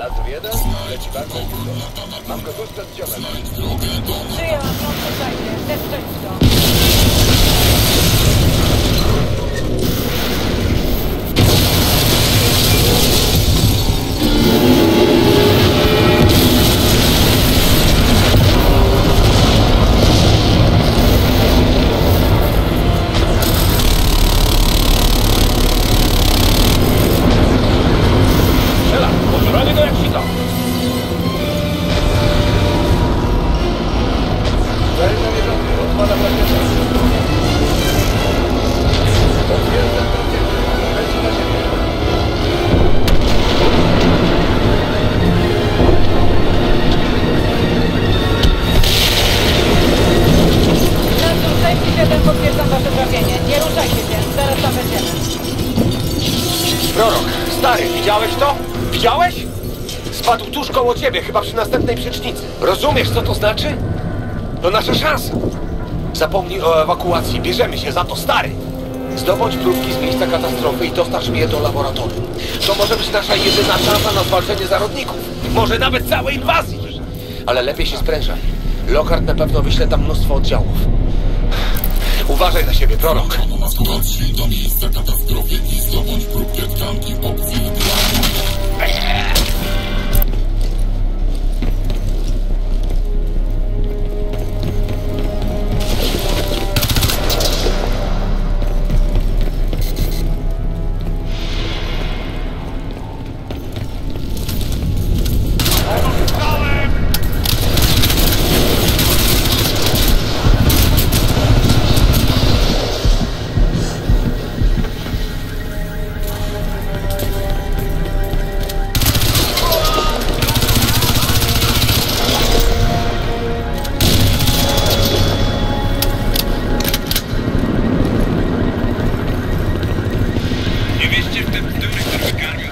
Nadzór jeden, leci bardzo. Mam go tuż przed dziobem. Przyjęłam, proszę zajmie. Zeprzeć to. Prorok, stary, widziałeś to? Widziałeś? Spadł tuż koło ciebie, chyba przy następnej przecznicy. Rozumiesz, co to znaczy? To nasza szansa. Zapomnij o ewakuacji, bierzemy się za to, stary. Zdobądź próbki z miejsca katastrofy i dostarcz je do laboratorium. To może być nasza jedyna szansa na zwalczenie zarodników. Może nawet całej inwazji. Ale lepiej się sprężaj. Lockhart na pewno wyśle tam mnóstwo oddziałów. Uważaj na siebie, prorok. Do miejsca katastrofy i zdobądź próbkę tkanki Nie wierzcie w te bzdury, które karmią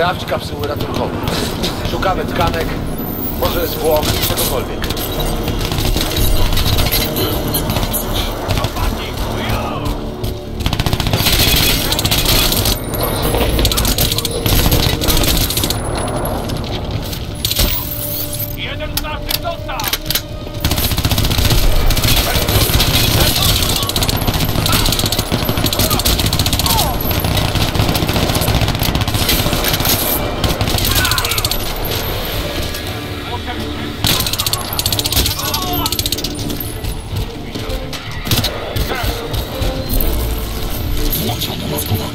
Sprawdź kapsuły ratunkowe. Szukamy tkanek, może zwłok, czegokolwiek. production of Moscow.